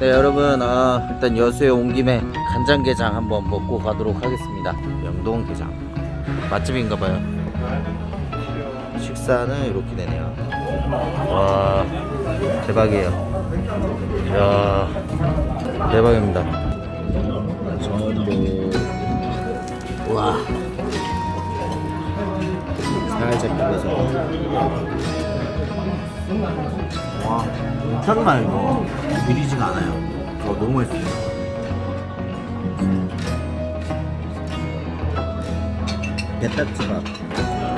네 여러분 아, 일단 여수에 온 김에 간장게장 한번 먹고 가도록 하겠습니다. 영동게장. 맛집인가봐요. 식사는 이렇게 되네요. 와 대박이에요. 이야 대박입니다. 와. 살짝 비벼서 와 엄청 말고 비리지가 않아요. 어, 너무 맛있어요. 게딱지밥.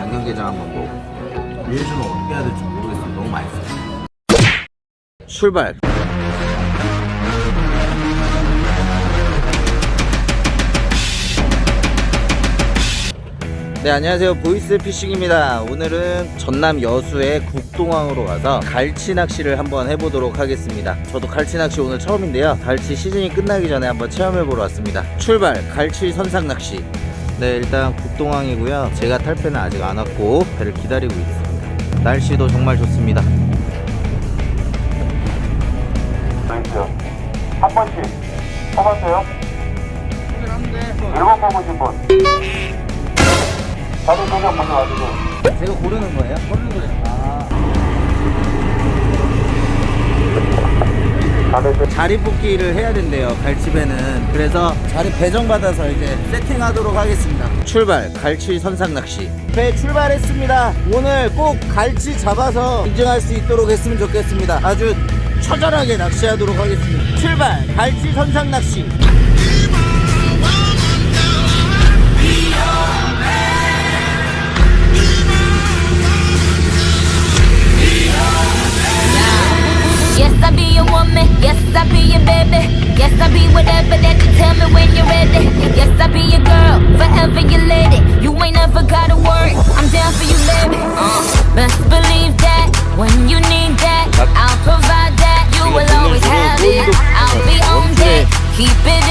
양념게장 한번 먹고. 리액션은 어떻게 해야 될지 모르겠어요. 너무 맛있어요. 출발 네 안녕하세요. 보이스 피싱입니다. 오늘은 전남 여수의 국동항으로 가서 갈치 낚시를 한번 해보도록 하겠습니다. 저도 갈치 낚시 오늘 처음인데요. 갈치 시즌이 끝나기 전에 한번 체험해보러 왔습니다. 출발! 갈치 선상 낚시. 네 일단 국동항이고요. 제가 탈 배는 아직 안 왔고 배를 기다리고 있습니다. 날씨도 정말 좋습니다. 한 번씩 뽑았어요? 일곱 뽑으신 분. 도전 먼저 와주세요. 제가 고르는 거예요? 고르는 거예요. 아. 다들 자리 뽑기를 해야 된대요 갈치배는. 그래서 자리 배정 받아서 이제 세팅하도록 하겠습니다. 출발 갈치 선상 낚시. 배 출발했습니다. 오늘 꼭 갈치 잡아서 인증할 수 있도록 했으면 좋겠습니다. 아주 처절하게 낚시하도록 하겠습니다. 출발 갈치 선상 낚시 woman. Yes, I be your baby. Yes, I be whatever that you tell me when you're ready. Yes, I be your girl, forever your lady. You ain't never gotta worry. I'm down for you, baby. Uh, best believe that when you need that, I'll provide that. You will always have it. I'll be on deck. Keep it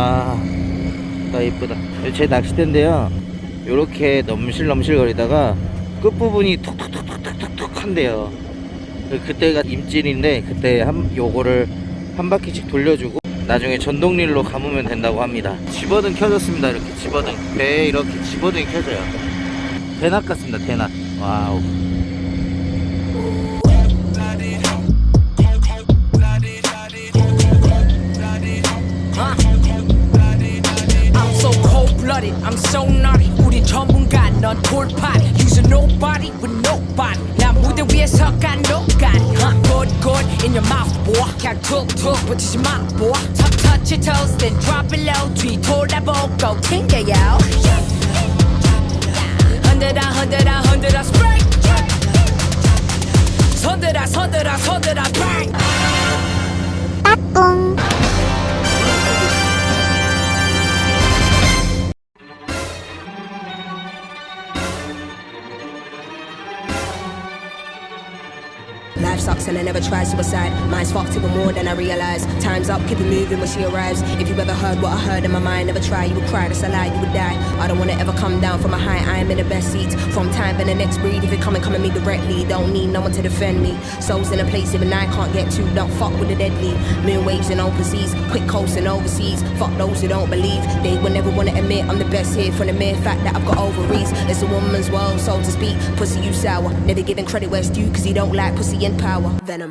아, 나 이쁘다. 제 낚싯대인데요. 요렇게 넘실넘실 거리다가 끝부분이 톡톡톡톡톡톡 한대요. 그때가 임질인데 그때 한 요거를 한 바퀴씩 돌려주고 나중에 전동릴로 감으면 된다고 합니다. 집어등 켜졌습니다. 이렇게 집어등 배에 이렇게 집어등이 켜져요. 대낮 같습니다. 대낮. 와우. So cold blooded, I'm so naughty. 우리 전문가, 넌 돌팔. Use nobody with nobody. 나 무대 위에서 간 노가리. Huh? Good, good in your mouth, boy. 그냥 툭툭 붙이지 마, boy. Touch, touch your toes, then drop it low. 뒤 돌아보고 튕겨요. 흔들어, 흔들어, 흔들어, spray. 서들어, 서들어, 서들어, bang. Life sucks Never try suicide. Mine's fucked even more than I realize. Time's up, keep it moving when she arrives. If you ever heard what I heard in my mind, never try, you would cry, that's a lie, you would die. I don't wanna ever come down from a high, I am in the best seat. From time and the next breed, if you come and come at me directly, don't need no one to defend me. Souls in a place even I can't get to, don't fuck with the deadly. Moon waves in open seas, quick coasting overseas. Fuck those who don't believe, they will never wanna admit I'm the best here from the mere fact that I've got ovaries. It's a woman's world, so to speak. Pussy, you sour. Never giving credit where it's due, cause you don't like pussy and power. Venom.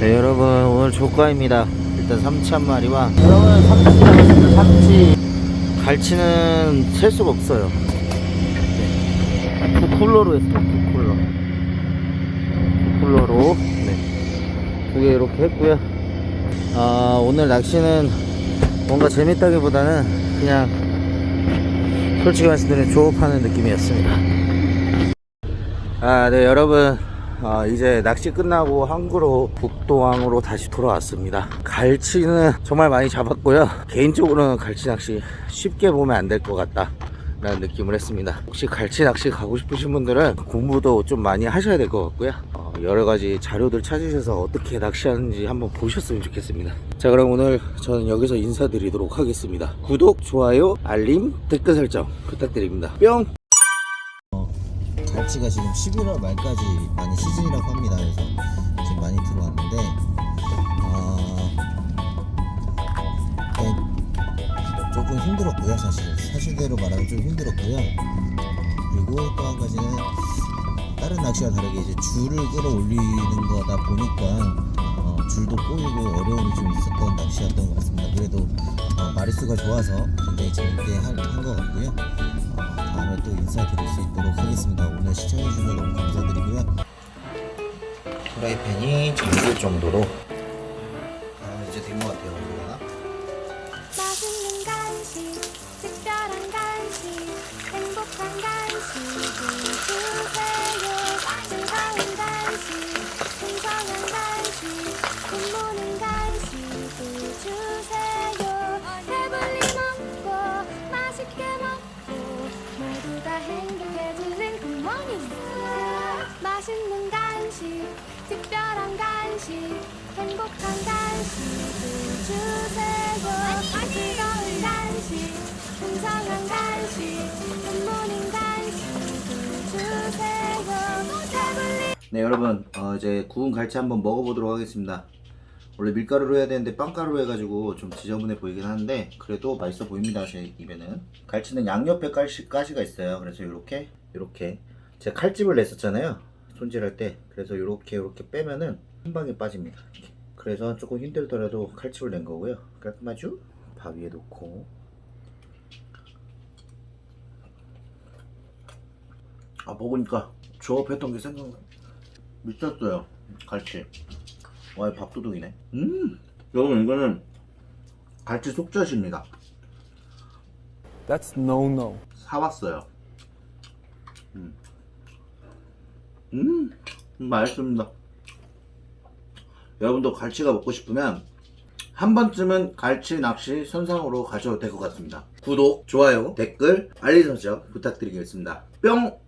네 여러분 오늘 조과입니다. 일단 삼치 한 마리와 여러분 삼치 잡았습니다 삼치. 갈치는 셀 수가 없어요. 두 쿨러로 했어요 두 쿨러. 두 쿨러로. 네 두 개 이렇게 했고요. 아 오늘 낚시는 뭔가 재밌다기보다는 그냥 솔직히 말씀드리면 조업하는 느낌이었습니다. 아, 네, 여러분. 아, 이제 낚시 끝나고 항구로 북도항으로 다시 돌아왔습니다. 갈치는 정말 많이 잡았고요. 개인적으로는 갈치 낚시 쉽게 보면 안 될 것 같다. 라는 느낌을 했습니다. 혹시 갈치 낚시 가고 싶으신 분들은 공부도 좀 많이 하셔야 될 것 같고요. 어, 여러 가지 자료들 찾으셔서 어떻게 낚시하는지 한번 보셨으면 좋겠습니다. 자, 그럼 오늘 저는 여기서 인사드리도록 하겠습니다. 구독, 좋아요, 알림, 댓글 설정 부탁드립니다. 뿅! 갈치가 지금 11월 말까지 많이 시즌이라고 합니다. 그래서 지금 많이 들어왔는데 어, 네, 조금 힘들었고요. 사실 사실대로 말하면 좀 힘들었고요. 그리고 또 한 가지는 다른 낚시와 다르게 이제 줄을 끌어올리는 거다 보니까 어, 줄도 꼬이고 어려움이 좀 있었던 낚시였던 것 같습니다. 그래도 어, 마리수가 좋아서 굉장히 재밌게 한 것 같고요. 어, 다음에 또 인사드릴 수 있도록 하겠습니다. 오늘 시청해주셔서 너무 감사드리고요. 프라이팬이 잠길 정도로 아, 이제 된 것 같아요. 네 여러분 어, 이제 구운 갈치 한번 먹어보도록 하겠습니다. 원래 밀가루로 해야 되는데 빵가루로 해가지고 좀 지저분해 보이긴 하는데 그래도 맛있어 보입니다 제 입에는. 갈치는 양옆에 가시, 가시가 있어요. 그래서 이렇게 이렇게. 제가 칼집을 냈었잖아요 손질할 때. 그래서 이렇게 이렇게 빼면은 한 방에 빠집니다. 그래서 조금 힘들더라도 칼집을 낸 거고요. 깔끔하죠? 밥 위에 놓고. 아 먹으니까 조업했던 게 생각나 미쳤어요. 갈치. 와 밥도둑이네. 음! 여러분 이거는 갈치 속젓입니다. That's no no. 사왔어요. 음, 음! 맛있습니다. 여러분도 갈치가 먹고 싶으면 한 번쯤은 갈치 낚시 선상으로 가셔도 될 것 같습니다. 구독, 좋아요, 댓글, 알림 설정 부탁드리겠습니다. 뿅